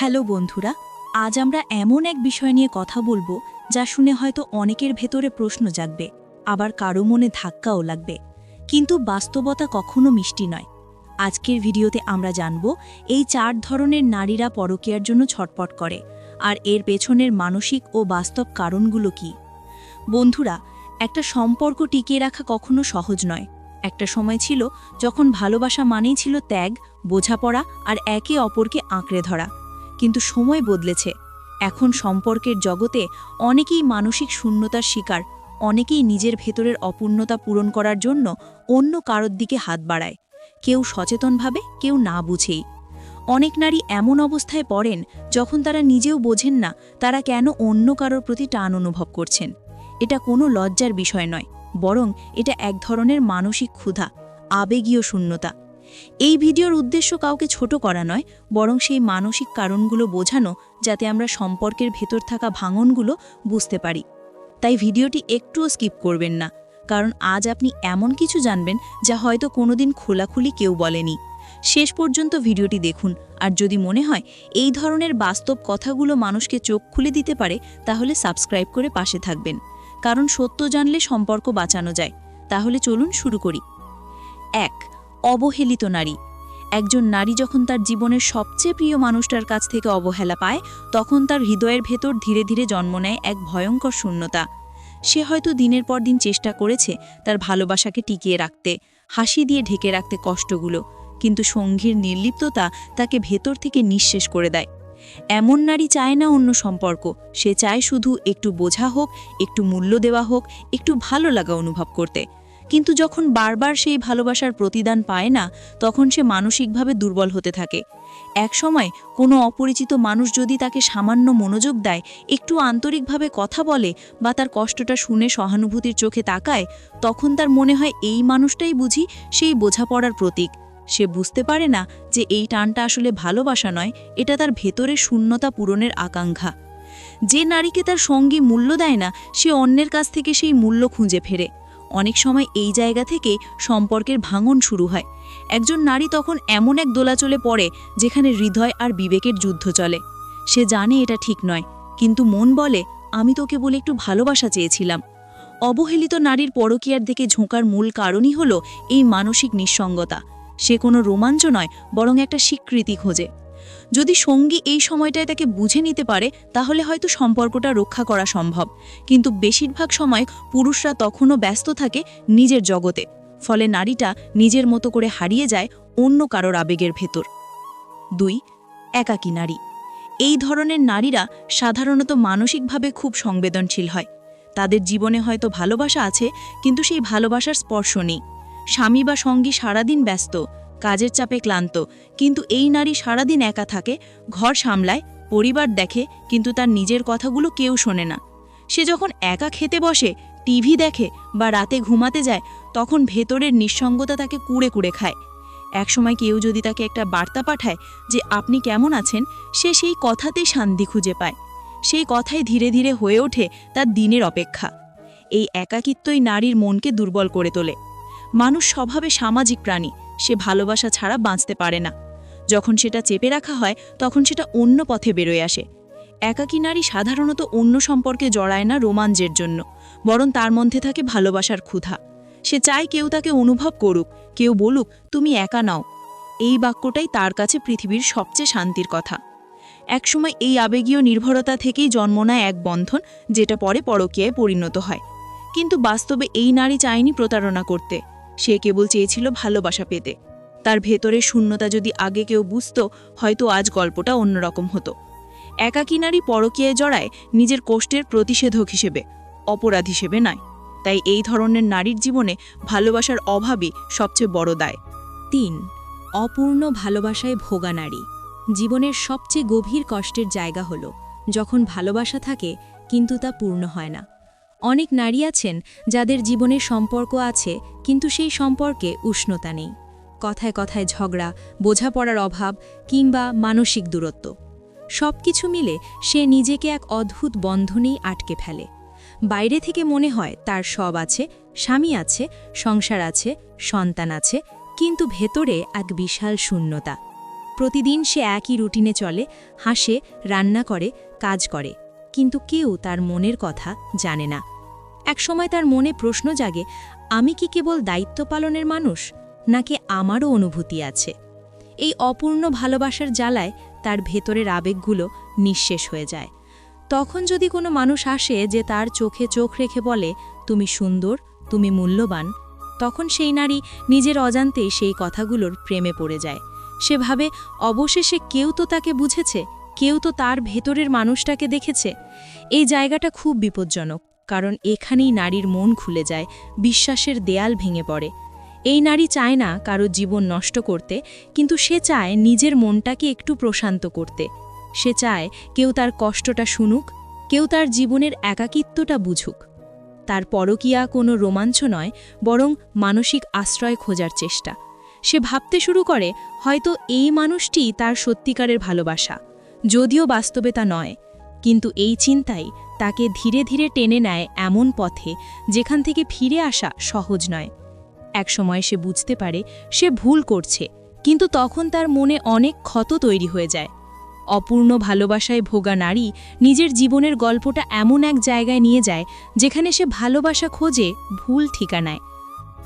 Hello বন্ধুরা, আজ আমরা এমন এক বিষয় নিয়ে কথা বলব যা শুনে হয়তো অনেকের ভেতরে প্রশ্ন জাগবে, আবার কারও মনে ধাক্কাও লাগবে। কিন্তু বাস্তবতা কখনো মিষ্টি নয়। আজকের ভিডিওতে আমরা জানব এই চার ধরনের নারীরা পরকীয়ার জন্য ছটপট করে, আর এর পেছনের মানসিক ও বাস্তব কারণগুলো কি। বন্ধুরা, একটা সম্পর্ক টিকিয়ে রাখা কখনো সহজ নয়। একটা সময় ছিল যখন ভালোবাসা মানেই ছিল ত্যাগ, বোঝাপড়া আর একে অপরকে আঁকড়ে ধরা। কিন্তু সময় বদলেছে। এখন সম্পর্কের জগতে অনেকেই মানসিক শূন্যতার শিকার, অনেকেই নিজের ভেতরের অপূর্ণতা পূরণ করার জন্য অন্য কারোর দিকে হাত বাড়ায়। কেউ সচেতনভাবে কেউ না বুঝেই। অনেক নারী এমন অবস্থায় পড়েন, যখন তারা নিজেও বোঝেন না তারা কেন অন্য কারোর প্রতি টান অনুভব করছেন। এটা কোনো লজ্জার বিষয় নয়, বরং এটা এক ধরনের মানসিক ক্ষুধা, আবেগীয় শূন্যতা। এই ভিডিওর উদ্দেশ্য কাউকে ছোট করা নয়, বরং সেই মানসিক কারণগুলো বোঝানো যাতে আমরা সম্পর্কের ভেতর থাকা ভাঙনগুলো বুঝতে পারি। তাই ভিডিওটি একটুও স্কিপ করবেন না, কারণ আজ আপনি এমন কিছু জানবেন যা হয়তো কোনোদিন খোলাখুলি কেউ বলেনি। শেষ পর্যন্ত ভিডিওটি দেখুন, আর যদি মনে হয় এই ধরনের বাস্তব কথাগুলো মানুষকে চোখ খুলে দিতে পারে, তাহলে সাবস্ক্রাইব করে পাশে থাকবেন, কারণ সত্য জানলে সম্পর্ক বাঁচানো যায়। তাহলে চলুন শুরু করি। এক অবহেলিত নারী। একজন নারী যখন তার জীবনের সবচেয়ে প্রিয় মানুষটার কাছ থেকে অবহেলা পায়, তখন তার হৃদয়ের ভেতর ধীরে ধীরে জন্ম নেয় এক ভয়ঙ্কর শূন্যতা। সে হয়তো দিনের পর দিন চেষ্টা করেছে তার ভালোবাসাকে টিকিয়ে রাখতে, হাসি দিয়ে ঢেকে রাখতে কষ্টগুলো, কিন্তু সঙ্গীর নির্লিপ্ততা তাকে ভেতর থেকে নিঃশেষ করে দেয়। এমন নারী চায় না অন্য সম্পর্ক, সে চায় শুধু একটু বোঝা হোক, একটু মূল্য দেওয়া হোক, একটু ভালো লাগা অনুভব করতে। কিন্তু যখন বারবার সেই ভালোবাসার প্রতিদান পায় না, তখন সে মানসিকভাবে দুর্বল হতে থাকে। এক সময় কোনো অপরিচিত মানুষ যদি তাকে সামান্য মনোযোগ দেয়, একটু আন্তরিকভাবে কথা বলে বা তার কষ্টটা শুনে সহানুভূতির চোখে তাকায়, তখন তার মনে হয় এই মানুষটাই বুঝি সেই বোঝাপড়ার প্রতীক। সে বুঝতে পারে না যে এই টানটা আসলে ভালোবাসা নয়, এটা তার ভেতরে শূন্যতা পূরণের আকাঙ্ক্ষা। যে নারীকে তার সঙ্গী মূল্য দেয় না, সে অন্যের কাছ থেকে সেই মূল্য খুঁজে ফেরে। অনেক সময় এই জায়গা থেকে সম্পর্কের ভাঙন শুরু হয়। একজন নারী তখন এমন এক দোলাচলে পড়ে যেখানে হৃদয় আর বিবেকের যুদ্ধ চলে। সে জানে এটা ঠিক নয়, কিন্তু মন বলে, আমি তোকে বলে একটু ভালোবাসা চেয়েছিলাম। অবহেলিত নারীর পরকীয়ার দিকে ঝোঁকার মূল কারণই হল এই মানসিক নিঃসঙ্গতা। সে কোনো রোমাঞ্চ নয়, বরং একটা স্বীকৃতি খোঁজে। যদি সঙ্গী এই সময়টায় তাকে বুঝে নিতে পারে, তাহলে হয়তো সম্পর্কটা রক্ষা করা সম্ভব। কিন্তু বেশিরভাগ সময় পুরুষরা তখনও ব্যস্ত থাকে নিজের জগতে, ফলে নারীটা নিজের মতো করে হারিয়ে যায় অন্য কারোর আবেগের ভেতর। দুই, একাকী নারী। এই ধরনের নারীরা সাধারণত মানসিকভাবে খুব সংবেদনশীল হয়। তাদের জীবনে হয়তো ভালোবাসা আছে, কিন্তু সেই ভালোবাসার স্পর্শ নেই। স্বামী বা সঙ্গী সারাদিন ব্যস্ত কাজের চাপে ক্লান্ত। কিন্তু এই নারী সারাদিন একা থাকে, ঘর সামলায়, পরিবার দেখে, কিন্তু তার নিজের কথাগুলো কেউ শোনে না। সে যখন একা খেতে বসে, টিভি দেখে বা রাতে ঘুমাতে যায়, তখন ভেতরের নিঃসঙ্গতা তাকে কুড়ে কুড়ে খায়। একসময় কেউ যদি তাকে একটা বার্তা পাঠায় যে, আপনি কেমন আছেন? সে সেই কথাতেই শান্তি খুঁজে পায়। সেই কথাই ধীরে ধীরে হয়ে ওঠে তার দিনের অপেক্ষা। এই একাকিত্বই নারীর মনকে দুর্বল করে তোলে। মানুষ স্বভাবে সামাজিক প্রাণী। সে ভালোবাসা ছাড়া বাঁচতে পারে না। যখন সেটা চেপে রাখা হয়, তখন সেটা অন্য পথে বেরোয় আসে। একাকী নারী সাধারণত অন্য সম্পর্কে জড়ায় না রোমাঞ্চের জন্য, বরং তার মধ্যে থাকে ভালোবাসার ক্ষুধা। সে চায় কেউ তাকে অনুভব করুক, কেউ বলুক, তুমি একা নাও। এই বাক্যটাই তার কাছে পৃথিবীর সবচেয়ে শান্তির কথা। একসময় এই আবেগীয় নির্ভরতা থেকেই জন্ম নেয় এক বন্ধন, যেটা পরে পরকীয়ায় পরিণত হয়। কিন্তু বাস্তবে এই নারী চায়নি প্রতারণা করতে। সে কেবল চেয়েছিল ভালোবাসা পেতে। তার ভেতরে শূন্যতা যদি আগে কেউ বুঝত, হয়তো আজ গল্পটা অন্যরকম হতো। একাকী নারী পরকীয়ায় জড়ায় নিজের কষ্টের প্রতিষেধক হিসেবে, অপরাধ হিসেবে নয়। তাই এই ধরনের নারীর জীবনে ভালোবাসার অভাবই সবচেয়ে বড় দায়। তিন, অপূর্ণ ভালোবাসায় ভোগা নারী। জীবনের সবচেয়ে গভীর কষ্টের জায়গা হল, যখন ভালোবাসা থাকে, কিন্তু তা পূর্ণ হয় না। অনেক নারী আছেন যাদের জীবনে সম্পর্ক আছে, কিন্তু সেই সম্পর্কে উষ্ণতা নেই। কথায় কথায় ঝগড়া, বোঝাপড়ার অভাব কিংবা মানসিক দূরত্ব। সব কিছু মিলে সে নিজেকে এক অদ্ভুত বন্ধনেই আটকে ফেলে। বাইরে থেকে মনে হয় তার সব আছে, স্বামী আছে, সংসার আছে, সন্তান আছে, কিন্তু ভেতরে এক বিশাল শূন্যতা। প্রতিদিন সে একই রুটিনে চলে, হাসে, রান্না করে, কাজ করে। কিন্তু কেউ তার মনের কথা জানে না। একসময় তার মনে প্রশ্ন জাগে, আমি কি কেবল দায়িত্ব পালনের মানুষ, নাকি আমারও অনুভূতি আছে? এই অপূর্ণ ভালোবাসার জ্বালায় তার ভেতরের আবেগগুলো নিঃশেষ হয়ে যায়। তখন যদি কোনো মানুষ আসে যে তার চোখে চোখ রেখে বলে, তুমি সুন্দর, তুমি মূল্যবান, তখন সেই নারী নিজের অজান্তেই সেই কথাগুলোর প্রেমে পড়ে যায়। সে ভাবে, অবশেষে কেউ তো তাকে বুঝেছে কেউ তো তার ভেতরের মানুষটাকে দেখেছে। এই জায়গাটা খুব বিপজ্জনক, কারণ এখানেই নারীর মন খুলে যায়, বিশ্বাসের দেয়াল ভেঙে পড়ে। এই নারী চায় না কারও জীবন নষ্ট করতে, কিন্তু সে চায় নিজের মনটাকে একটু প্রশান্ত করতে। সে চায় কেউ তার কষ্টটা শুনুক, কেউ তার জীবনের একাকিত্বটা বুঝুক। তার পরকিয়া কোনো রোমাঞ্চ নয়, বরং মানসিক আশ্রয় খোঁজার চেষ্টা। সে ভাবতে শুরু করে, হয়তো এই মানুষটি তার সত্যিকারের ভালোবাসা। যদিও বাস্তবে তা নয়, কিন্তু এই চিন্তাই তাকে ধীরে ধীরে টেনে নেয় এমন পথে যেখান থেকে ফিরে আসা সহজ নয়। একসময় সে বুঝতে পারে সে ভুল করছে, কিন্তু তখন তার মনে অনেক ক্ষত তৈরি হয়ে যায়। অপূর্ণ ভালোবাসায় ভোগা নারী নিজের জীবনের গল্পটা এমন এক জায়গায় নিয়ে যায় যেখানে সে ভালোবাসা খোঁজে ভুল ঠিকানায়।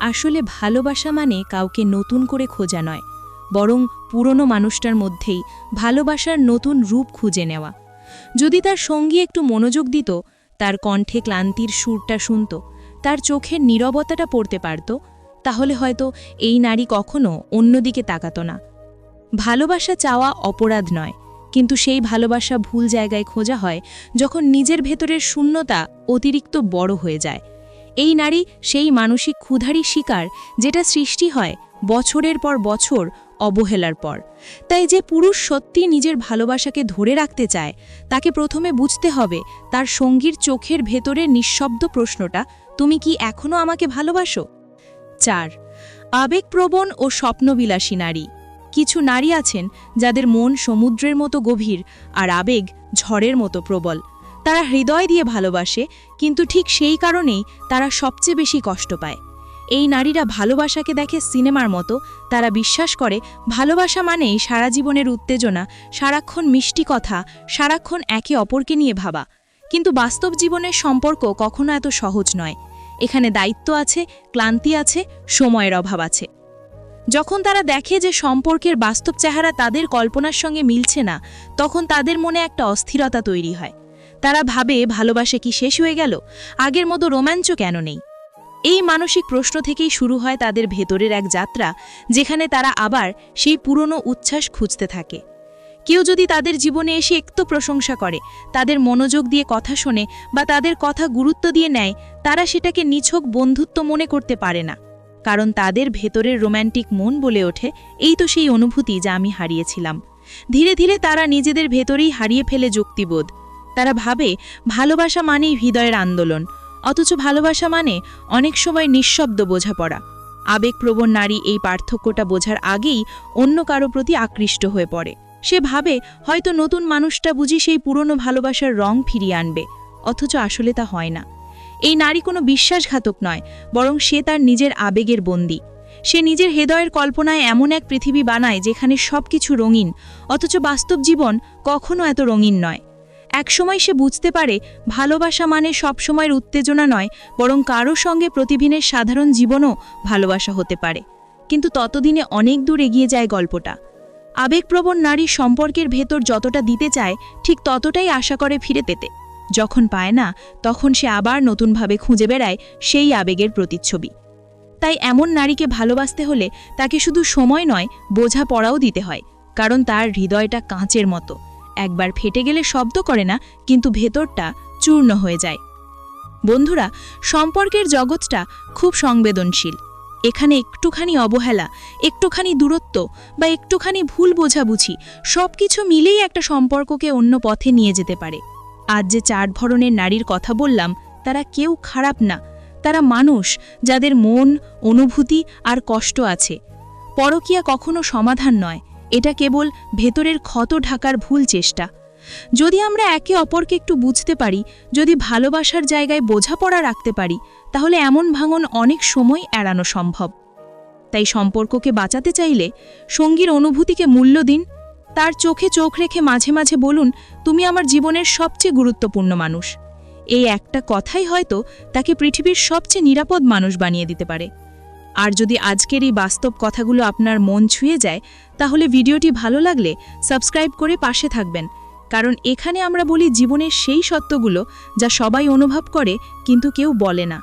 আসলে ভালোবাসা মানে কাউকে নতুন করে খোঁজা নয়, বরং পুরনো মানুষটার মধ্যেই ভালোবাসার নতুন রূপ খুঁজে নেওয়া। যদি তার সঙ্গী একটু মনোযোগ দিত, তার কণ্ঠে ক্লান্তির সুরটা শুনত, তার চোখের নীরবতাটা পড়তে পারত, তাহলে হয়তো এই নারী কখনো অন্যদিকে তাকাত না। ভালোবাসা চাওয়া অপরাধ নয়, কিন্তু সেই ভালোবাসা ভুল জায়গায় খোঁজা হয় যখন নিজের ভেতরের শূন্যতা অতিরিক্ত বড় হয়ে যায়। এই নারী সেই মানসিক ক্ষুধারই শিকার যেটা সৃষ্টি হয় বছরের পর বছর অবহেলার পর। তাই যে পুরুষ সত্যি নিজের ভালোবাসাকে ধরে রাখতে চায়, তাকে প্রথমে বুঝতে হবে তার সঙ্গীর চোখের ভেতরের নিঃশব্দ প্রশ্নটা, তুমি কি এখনও আমাকে ভালোবাসো? চার, আবেগপ্রবণ ও স্বপ্নবিলাসী নারী। কিছু নারী আছেন যাদের মন সমুদ্রের মতো গভীর আর আবেগ ঝড়ের মতো প্রবল। তারা হৃদয় দিয়ে ভালোবাসে, কিন্তু ঠিক সেই কারণেই তারা সবচেয়ে বেশি কষ্ট পায়। এই নারীরা ভালোবাসাকে দেখে সিনেমার মতো, তারা বিশ্বাস করে ভালোবাসা মানেই সারা জীবনের উত্তেজনা, সারাক্ষণ মিষ্টি কথা, সারাক্ষণ একে অপরকে নিয়ে ভাবা। কিন্তু বাস্তব জীবনের সম্পর্ক কখনো এত সহজ নয়। এখানে দায়িত্ব আছে, ক্লান্তি আছে, সময়ের অভাব আছে। যখন তারা দেখে যে সম্পর্কের বাস্তব চেহারা তাদের কল্পনার সঙ্গে মিলছে না, তখন তাদের মনে একটা অস্থিরতা তৈরি হয়। তারা ভাবে ভালোবাসে কি শেষ হয়ে গেল? আগের মতো রোমাঞ্চ কেন নেই? এই মানসিক প্রশ্ন থেকেই শুরু হয় তাদের ভেতরের এক যাত্রা, যেখানে তারা আবার সেই পুরনো উচ্ছ্বাস খুঁজতে থাকে। কেউ যদি তাদের জীবনে এসে একটু প্রশংসা করে, তাদের মনোযোগ দিয়ে কথা শোনে বা তাদের কথা গুরুত্ব দিয়ে নেয়, তারা সেটাকে নিছক বন্ধুত্ব মনে করতে পারে না। কারণ তাদের ভেতরের রোম্যান্টিক মন বলে ওঠে, এই তো সেই অনুভূতি যা আমি হারিয়েছিলাম। ধীরে ধীরে তারা নিজেদের ভেতরেই হারিয়ে ফেলে যুক্তিবোধ। তারা ভাবে, ভালোবাসা মানেই হৃদয়ের আন্দোলন। অথচ ভালোবাসা মানে অনেক সময় নিঃশব্দ বোঝাপড়া। আবেগপ্রবণ নারী এই পার্থক্যটা বোঝার আগেই অন্য কারও প্রতি আকৃষ্ট হয়ে পড়ে। সে ভাবে হয়তো নতুন মানুষটা বুঝি সেই পুরনো ভালোবাসার রং ফিরিয়ে আনবে, অথচ আসলে তা হয় না। এই নারী কোনো বিশ্বাসঘাতক নয়, বরং সে তার নিজের আবেগের বন্দী। সে নিজের হৃদয়ের কল্পনায় এমন এক পৃথিবী বানায় যেখানে সবকিছু রঙিন, অথচ বাস্তব জীবন কখনো এত রঙিন নয়। একসময় সে বুঝতে পারে, ভালোবাসা মানে সবসময়ের উত্তেজনা নয়, বরং কারও সঙ্গে প্রতিদিনের সাধারণ জীবনও ভালোবাসা হতে পারে। কিন্তু ততদিনে অনেক দূর এগিয়ে যায় গল্পটা। আবেগপ্রবণ নারী সম্পর্কের ভেতর যতটা দিতে চায়, ঠিক ততটাই আশা করে ফিরে পেতে। যখন পায় না, তখন সে আবার নতুনভাবে খুঁজে বেড়ায় সেই আবেগের প্রতিচ্ছবি। তাই এমন নারীকে ভালোবাসতে হলে তাকে শুধু সময় নয় বোঝা পড়াও দিতে হয়, কারণ তার হৃদয়টা কাঁচের মতো। একবার ফেটে গেলে শব্দ করে না, কিন্তু ভেতরটা চূর্ণ হয়ে যায়। বন্ধুরা, সম্পর্কের জগৎটা খুব সংবেদনশীল। এখানে একটুখানি অবহেলা, একটুখানি দূরত্ব বা একটুখানি ভুল বোঝাবুঝি সব কিছু মিলেই একটা সম্পর্ককে অন্য পথে নিয়ে যেতে পারে। আজ যে চার ধরনের নারীর কথা বললাম, তারা কেউ খারাপ না। তারা মানুষ যাদের মন, অনুভূতি আর কষ্ট আছে। পরকিয়া কখনো সমাধান নয় এটা কেবল ভেতরের ক্ষত ঢাকার ভুল চেষ্টা। যদি আমরা একে অপরকে একটু বুঝতে পারি, যদি ভালোবাসার জায়গায় বোঝাপড়া রাখতে পারি, তাহলে এমন ভাঙন অনেক সময় এড়ানো সম্ভব। তাই সম্পর্ককে বাঁচাতে চাইলে সঙ্গীর অনুভূতিকে মূল্য দিন, তার চোখে চোখ রেখে মাঝে মাঝে বলুন, তুমি আমার জীবনের সবচেয়ে গুরুত্বপূর্ণ মানুষ। এই একটা কথাই হয়তো তাকে পৃথিবীর সবচেয়ে নিরাপদ মানুষ বানিয়ে দিতে পারে। আর যদি আজকের এই বাস্তব কথাগুলো আপনার মন ছুঁয়ে যায়, তাহলে ভিডিওটি ভালো লাগলে সাবস্ক্রাইব করে পাশে থাকবেন। কারণ এখানে আমরা বলি জীবনের সেই সত্যগুলো যা সবাই অনুভব করে, কিন্তু কেউ বলে না।